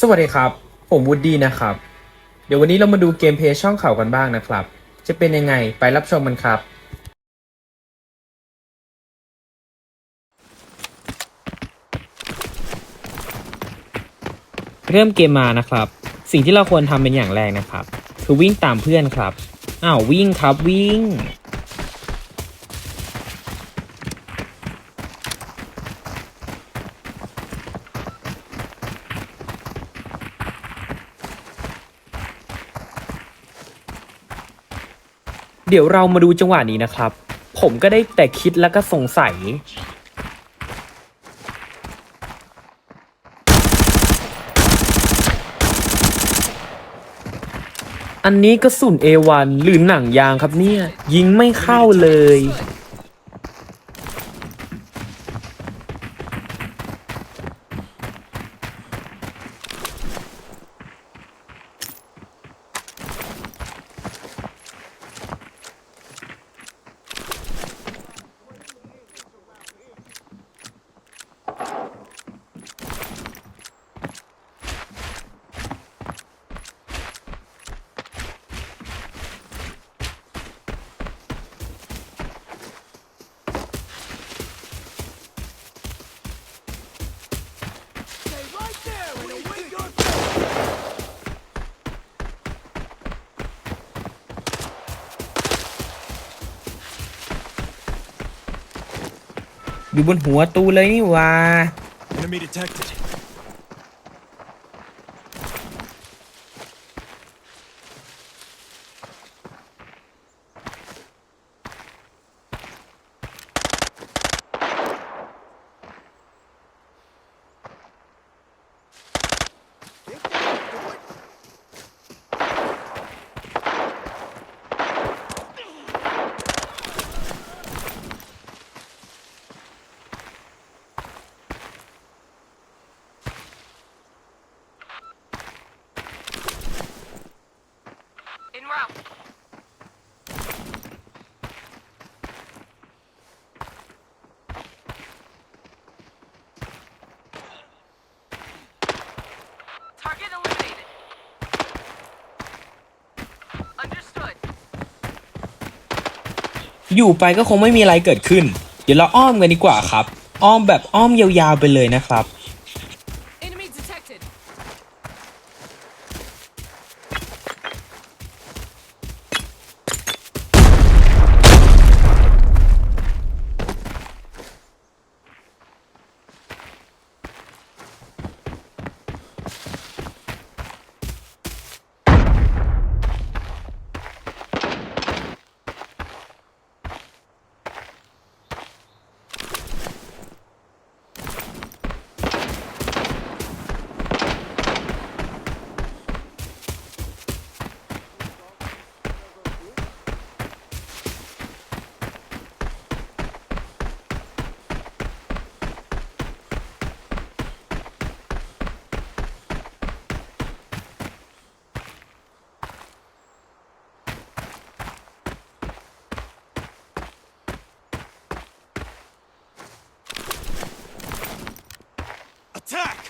สวัสดีครับ ผมวูดดี้นะครับ เดี๋ยววันนี้เรามาดูเกมเพย์ช่องข่าวกันบ้างนะครับ จะเป็นยังไงไปรับชมกันครับ เริ่มเกมมานะครับ สิ่งที่เราควรทำเป็นอย่างแรกนะครับ คือวิ่งตามเพื่อนครับอ้าววิ่งครับวิ่ง เดี๋ยวเรามาดูจังหวะนี้นะครับ ผมก็ได้แต่คิดแล้วก็สงสัย อันนี้กระสุน A1 หรือหนังยางครับเนี่ย ยิงไม่เข้าเลย อยู่บนหัวตูเลยนี่ว่า อยู่ไปก็คงไม่มีอะไรเกิดขึ้น เดี๋ยวเราอ้อมกันดีกว่าครับ อ้อมแบบอ้อมยาวๆไปเลยนะครับ Attack!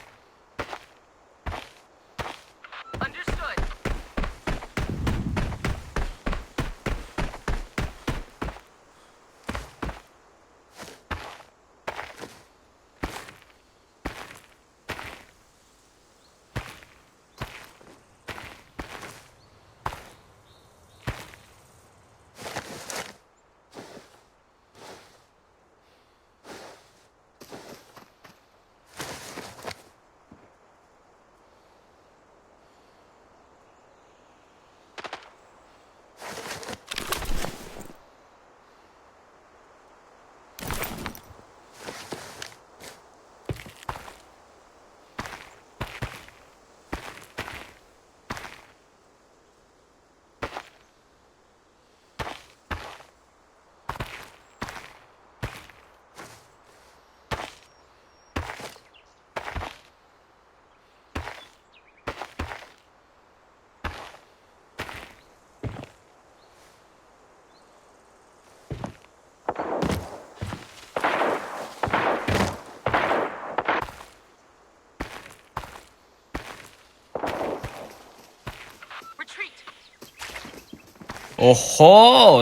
โอ้โห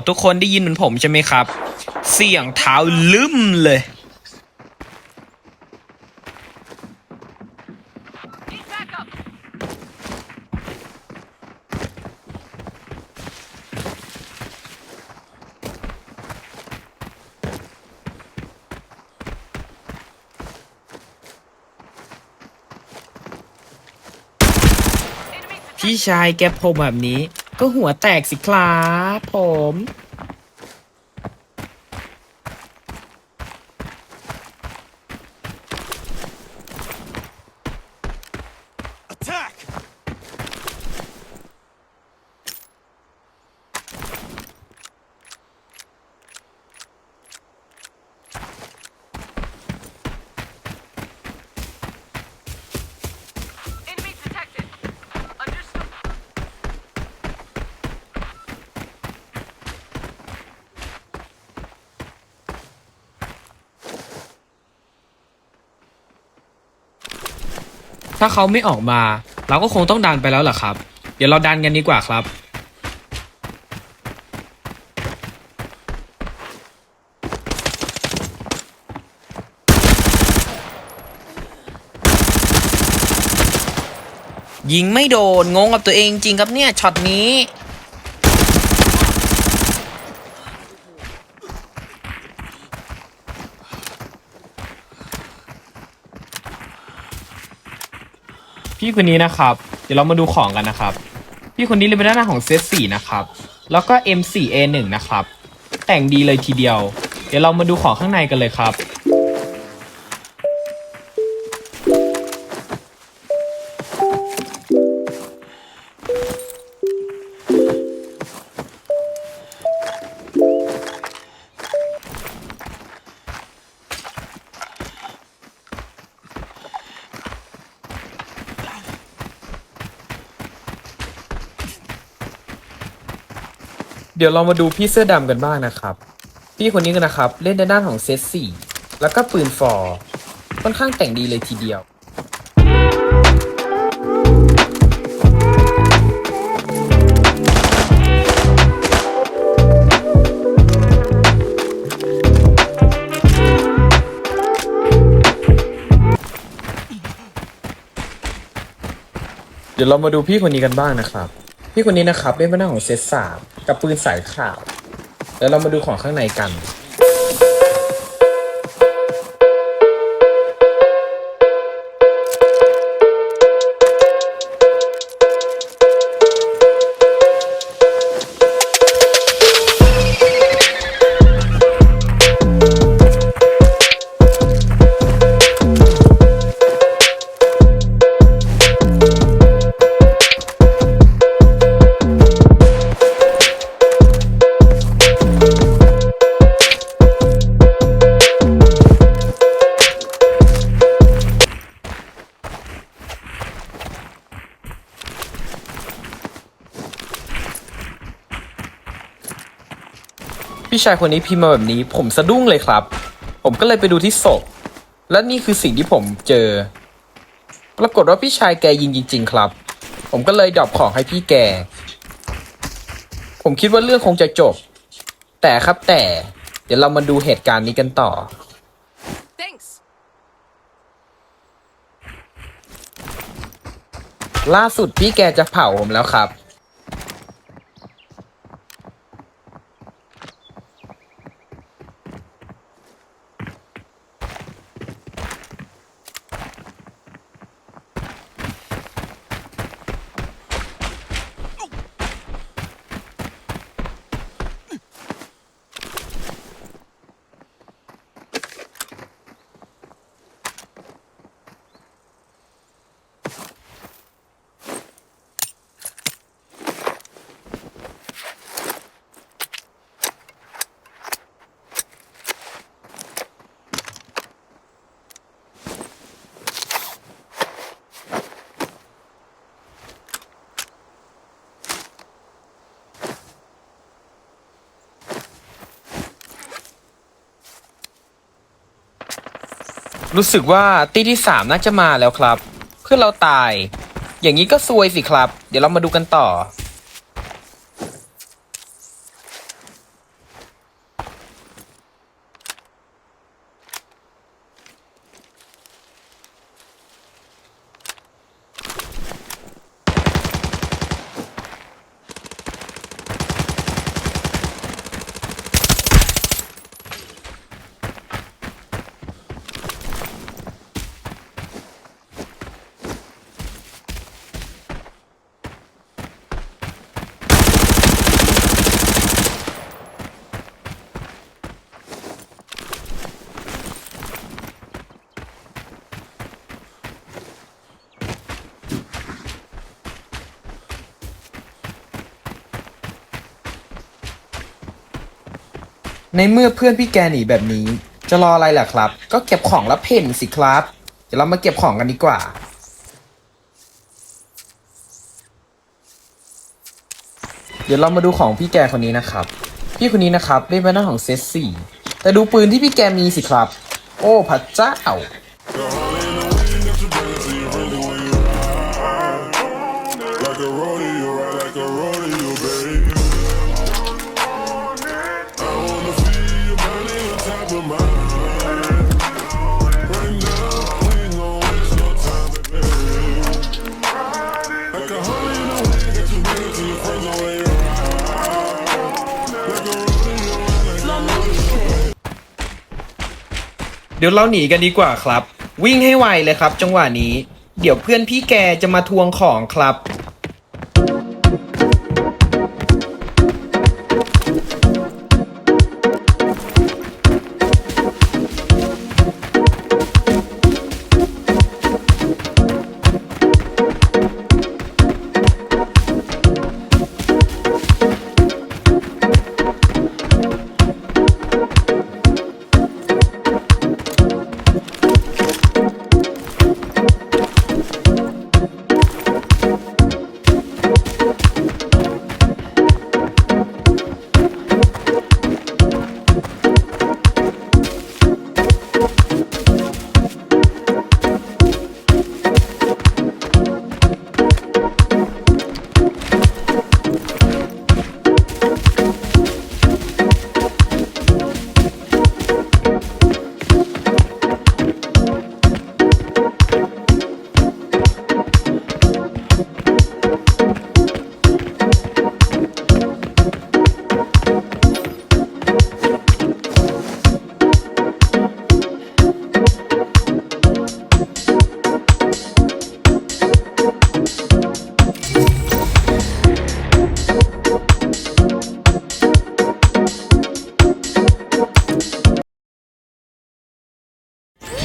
ทุกคนได้ยินเหมือนผมใช่ไหมครับ เสียงเท้าลืมเลย พี่ชายแกผมแบบนี้ ก็หัวแตกสิครับผม ถ้าเขาไม่ออกมา เราก็คงต้องดันไปแล้วล่ะครับ เดี๋ยวเราดันกันดีกว่าครับ ยิงไม่โดนงงกับตัวเองจริงครับเนี่ยช็อตนี้ พี่คนนี้นะครับ เดี๋ยวเรามาดูของกันนะครับ พี่คนนี้เลยเป็นด้านหน้าของเซตสี่นะครับ แล้วก็ M4A1 นะครับ แต่งดีเลยทีเดียว เดี๋ยวเรามาดูของข้างในกันเลยครับ เดี๋ยวเรามาดูพี่เสื้อดำกันบ้างนะครับ พี่คนนี้กันนะครับ เล่นในด้านของเซตสี่แล้วก็ปืนฟอร์ค่อนข้างแต่งดีเลยทีเดียว เดี๋ยวเรามาดูพี่คนนี้กันบ้างนะครับ พี่คนนี้นะครับเล่นเป็นหน้าของเซตสาม กับปืนสายขาว แล้วเรามาดูของข้างในกัน ชายคนนี้พิมพ์มาแบบนี้ ผมสะดุ้งเลยครับ ผมก็เลยไปดูที่ศพ และนี่คือสิ่งที่ผมเจอ ปรากฏว่าพี่ชายแกยิงจริง ๆ ครับ ผมก็เลยดรอปของให้พี่แก ผมคิดว่าเรื่องคงจะจบ แต่ครับแต่ เดี๋ยวเรามาดูเหตุการณ์นี้กันต่อ Thanks. ล่าสุดพี่แกจะเผาผมแล้วครับ รู้สึกว่าตีที่สามน่าจะมาแล้วครับ เพื่อนเราตาย อย่างนี้ก็ซวยสิครับ เดี๋ยวเรามาดูกันต่อ ในเมื่อเพื่อนพี่แกหนีแบบนี้ จะรออะไรล่ะครับ ก็เก็บของแล้วเพ่นสิครับ เดี๋ยวเรามาเก็บของกันดีกว่า เดี๋ยวเรามาดูของพี่แกคนนี้นะครับ พี่คนนี้นะครับเป็นเป็นหน้าของเซตสี่แต่ดูปืนที่พี่แกมีสิครับ โอ้พระเจ้า เดี๋ยวเราหนีกันดีกว่าครับ วิ่งให้ไวเลยครับ จังหวะนี้ เดี๋ยวเพื่อนพี่แกจะมาทวงของครับ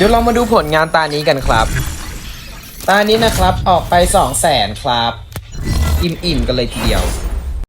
ดี๋ยวเรามาดูผลงานตานี้กันครับ ตานี้นะครับออกไป2 0 0แสนครับ อิ่มๆกันเลยทีเดียว